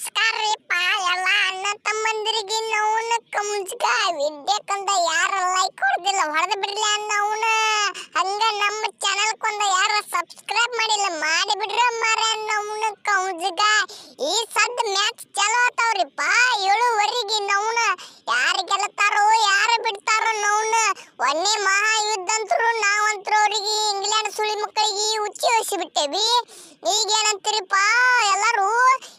ನಮಸ್ಕಾರ ರೀಪ್ಪ ಎಲ್ಲ ಅಣ್ಣ ತಮ್ಮಂದಿರಿಗೆ ನೌನ ಕಮ್ಸ್ಗ ವಿದ್ಯೆಕೊಂದ ಯಾರ ಲೈಕ್ ಕೊಡ್ದಿಲ್ಲ. ಹೊಡೆದು ಬಿಡ್ಲಿ ಅನ್ನವನ ಹಂಗ ನಮ್ಮ ಚಾನಲ್ ಕೊಂದ ಯಾರ ಸಬ್ಸ್ಕ್ರೈಬ್ ಮಾಡಿಲ್ಲ, ಮಾಡಿ ಬಿಡ್ರ ಮಾರ ನೌನ ಕಮ್ಸ್ಗ. ಈ ಸದ್ ಮ್ಯಾಚ್ ಚಲೋ ಆತಾವ್ರಿಪ್ಪ. ಏಳುವರೆಗೆ ನೌನ ಯಾರು ಗೆಲ್ತಾರೋ, ಯಾರು ಬಿಡ್ತಾರೋ ನೌನ ಒನ್ನೆ ಮಹಾಯುದ್ಧ ಅಂತರು ನಾವಂತರು ಅವ್ರಿಗೆ ಇಂಗ್ಲೆಂಡ್ ಸುಳಿ ಮಕ್ಕಳಿಗೆ ಉಚ್ಚಿ ವಹಿಸಿ ಬಿಟ್ಟೇವಿ ಈಗೇನಂತೀರಿಪ್ಪ, ಎಲ್ಲರೂ ಹುಚ್ಚಿ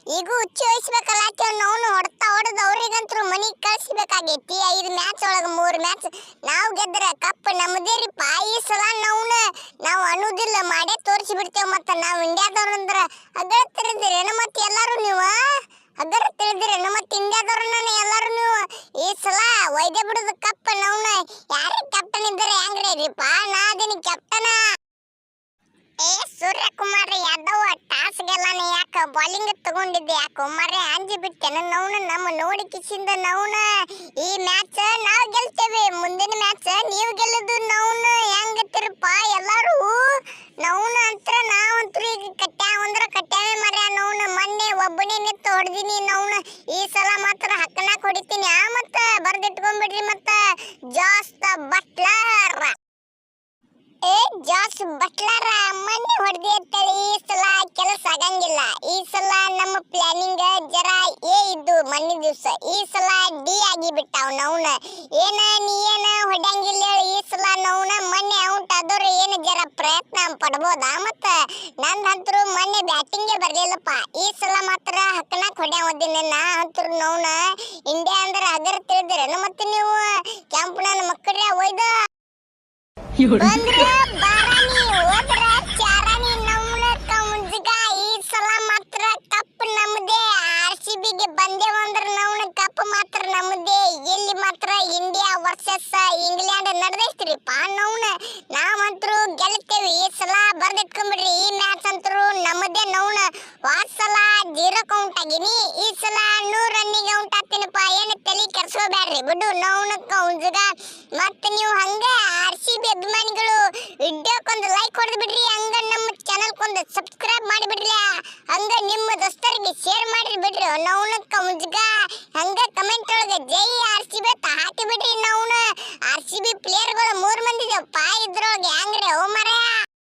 ವಹಿಸ್ಬೇಕಲ್ಲ ನಾವು ಹೊಡ್ತಾ ಹೊಡೆದು ಅವ್ರಿಗಂತರೂ ಮನಿಗೆ ಕಳಿಸ್ಬೇಕಾಗೈತಿ. ಐದು ಮ್ಯಾಚ್ ಒಳಗೆ ಮೂರು ಮ್ಯಾಚ್ ನಾವು ಗೆದ್ರೆ ಕಪ್ ನಮ್ಮದೇ ರೀಪ ಈ ಸಲ ನಾವ್ನ ನಾವು ಅನ್ನೋದಿಲ್ಲ, ಮಾಡೇ ತೋರಿಸಿ ಬಿಡ್ತೇವೆ ಮತ್ತೆ ನಾವು ಇಂಡಿಯಾದವ್ರು ಅಂದ್ರೆ ಅಗರ ತಿಳಿದಿರೇನು ಮತ್ತೆ ಎಲ್ಲರೂ ನೀವು? ಅಗರ ತಿಳಿದಿರೇನು ಮತ್ತೆ ಇಂಡಿಯಾದವ್ರನ್ನ ಎಲ್ಲರೂ ನೀವು? ಈ ಸಲ ಒಯ್ದೆ ಬಿಡುದು ಕಪ್ ನಾವ್ನ ಯಾರು ಕ್ಯಾಪ್ಟನ್ ಇದ್ದಾರೆ ಹೆಂಗ್ರಿ ರೀಪ ನಾ ಅದೀನಿ ಕ್ಯಾಪ್ಟನ ಬಾಲಿಂಗ್ ತಗೊಂಡಿದ್ದೆ. ಯಾಕೋ ಮರೆ ಅಂಜಿ ಬಿಟ್ಟೆನ ನೌನ ನಮ್ಮ ನೋಡಿ ಕಿಸಿಂದ ನೌನ ಈ ಮ್ಯಾಚ್ ನಾವು ಗೆಲ್ತೇವೆ. ಮುಂದಿನ ಮ್ಯಾಚ್ ನೀವು ಗೆಲ್ಲದು ನೌನ ಹೆಂಗತ್ತಿರಪ್ಪ ಎಲ್ಲರೂ ನೌನ ಅಂತ್ರ ನಾವಂತೂ ಈಗ ಕಟ್ಟ್ಯಾವ ಅಂದ್ರ ಕಟ್ಟ್ಯಾವೆ ಮರ ನೌನ ಮೊನ್ನೆ ಒಬ್ಬನೇ ನಿಂತು ಹೊಡ್ದಿನಿ ನೌನ ಈ ಸಲ ಮಾತ್ರ ಹಕ್ಕನ ಹೊಡಿತೀನಿ ಆ ಮತ್ತ ಬರ್ದಿಟ್ಕೊಂಡ್ಬಿಡ್ರಿ ಮತ್ತ. ಜಾಸ್ತ ಬಟ್ಲರ್. ಏ, ಜಾಸ್ ಬಟ್ಲರ? ಜರ ಏ ಇದ್ದು ಮೊನ್ನೆ ದಿವಸ ಈ ಸಲ ಡಿ ಆಗಿ ಬಿಟ್ಟಾವ ನೌನ ಏನ ನೀ ಏನ ಹೊಡ್ಯಂಗಿಲ್ಲ ಹೇಳಿ ಈ ಸಲ ನೌನ ಮೊನ್ನೆ ಔಟ್ ಆದವ್ರು ಏನು ಜರ ಪ್ರಯತ್ನ ಪಡ್ಬೋದ ಮತ್ತ? ನಂದಂತರು ಮೊನ್ನೆ ಬ್ಯಾಟಿಂಗೇ ಬರ್ಲಿಲ್ಲಪ್ಪ. ಈ ಸಲ ಮಾತ್ರ ಹಕ್ಕನಾಕ್ ಹೊಡ್ಯಾ ಓದಿನ ನಾ ಅಂತರು ನೌನ ಇಂಡಿಯಾ ಅಂದ್ರೆ ಅದರ ತಿಳಿದಿರೇನು ಮತ್ತೆ ನೀವು? ಕೆಂಪು ನನ್ನ ಮಕ್ಕಳ ಒಯ್ದ? ಬಂದ್ರೆ? ಬಿಗೆ ಬಂದೇವ ಅಂದ್ರ ನಾವು ಕಪ್ ಮಾತ್ರ ನಮ್ಮದೇ ಇಲ್ಲಿ ಮಾತ್ರ ಇಂಡಿಯಾ ವರ್ಸಸ್ ಇಂಗ್ಲೆಂಡ್ ನಡೆದೈತ್ರಿಪ್ಪ ನವ್ನ ನಾವಂತ್ರು ಗೆಲ್ತೇವೆ. ಈ ಸಲ ಬರ್ದಿಟ್ಕೊಂಡ್ಬಿಡ್ರಿ ಈ ಮ್ಯಾಚ್ ಅಂತರು ನಮ್ಮದೇ ನವ್ನ. ವಾಸಲ ಸಲ ಜೀರೋ ಕೌಂಟ್ ಆಗಿನಿ. ಈ ಸಲ ನೂರು ರನ್ನಿಗೆ ಔಟ್ ಆಗ್ತೀನಪ್ಪ. ಏನು ತಲೆ ಕೆರ್ಸ್ಕೋಬ್ಯಾಡ್ರಿ ಬಿಡು, ನವ್ನ ಕೌಂಜ್ಗ ಮತ್ತೆ ನೀವು ಹಂಗೆ ಆರ್ ಸಿ ಬಿ ಅಭಿಮಾನಿಗಳು ವಿಡಿಯೋಕ್ಕೊಂದು ಲೈಕ್ ಹೊಡೆದು ಬಿಡ್ರಿ. ಹಂಗ ಚಾನಲ್ಗೊಂದು ಸಬ್ಸ್ಕ್ರೈಬ್ ಮಾಡಿಬಿಡ್ರಿ. ಅಂದ್ರೆ ನಿಮ್ಮ ದೋಸ್ತರಿಗೆ ಶೇರ್ ಮಾಡಿ ಬಿಡ್ರಿ. ನೌನಕ್ಕ ಮುಜ್ಗ. ಹಂಗ ಕಮೆಂಟ್ ಒಳಗೆ ಜೈ